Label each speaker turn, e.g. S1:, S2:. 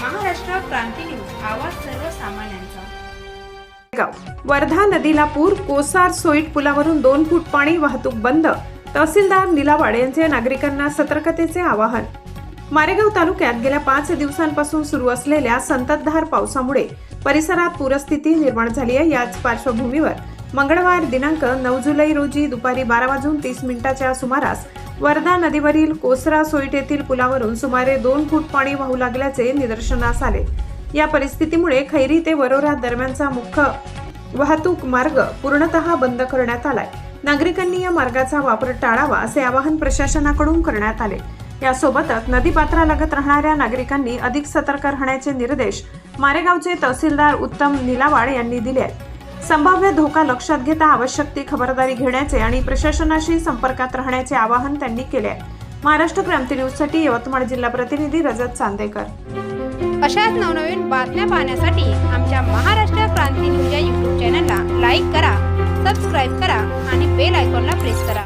S1: क्रांती news आवाज सर्वसामान्यांचा.
S2: गाव. वर्धा नदीला पूर कोसार सोईट पुलावरून दोन फूट पाणी वाहतूक बंद. तहसीलदार निलावाड यांचे नागरिकांना सतर्कतेचे आवाहन. मारेगाव तालुक्यात गेल्या पाच दिवसांपासून सुरू असलेल्या संततधार पावसामुळे परिसरात पूरस्थिती निर्माण झाली आहे याच पार्श्वभूमीवर. मंगळवार दिनांक नऊ जुलै रोजी दुपारी बारा वाजून तीस मिनिटाच्या सुमारास वर्धा नदीवरील कोसरा सोयट येथील पुलावरून सुमारे दोन फूट पाणी वाहू लागल्याचे निदर्शनास आले. या परिस्थितीमुळे खैरी ते वरोरा दरम्यानचा मुख्य वाहतूक मार्ग पूर्णतः बंद करण्यात आलाय. नागरिकांनी या मार्गाचा वापर टाळावा असे आवाहन प्रशासनाकडून करण्यात आले. यासोबतच नदीपात्रालगत राहणाऱ्या नागरिकांनी अधिक सतर्क राहण्याचे निर्देश मारेगावचे तहसीलदार उत्तम निलावाड यांनी दिले आहेत. संभाव्य धोका लक्षात घेता आवश्यक ती खबरदारी घेण्याचे आणि प्रशासनाशी संपर्कात राहण्याचे आवाहन त्यांनी केले आहे. महाराष्ट्र क्रांती न्यूजसाठी यवतमाळ जिल्हा प्रतिनिधी रजत चांदेकर.
S3: अशाच नवनवीन बातम्या पाहण्यासाठी आमच्या महाराष्ट्र क्रांती न्यूज या यूट्यूब चॅनलला लाईक करा सबस्क्राईब करा आणि बेल आयकॉनला प्रेस करा.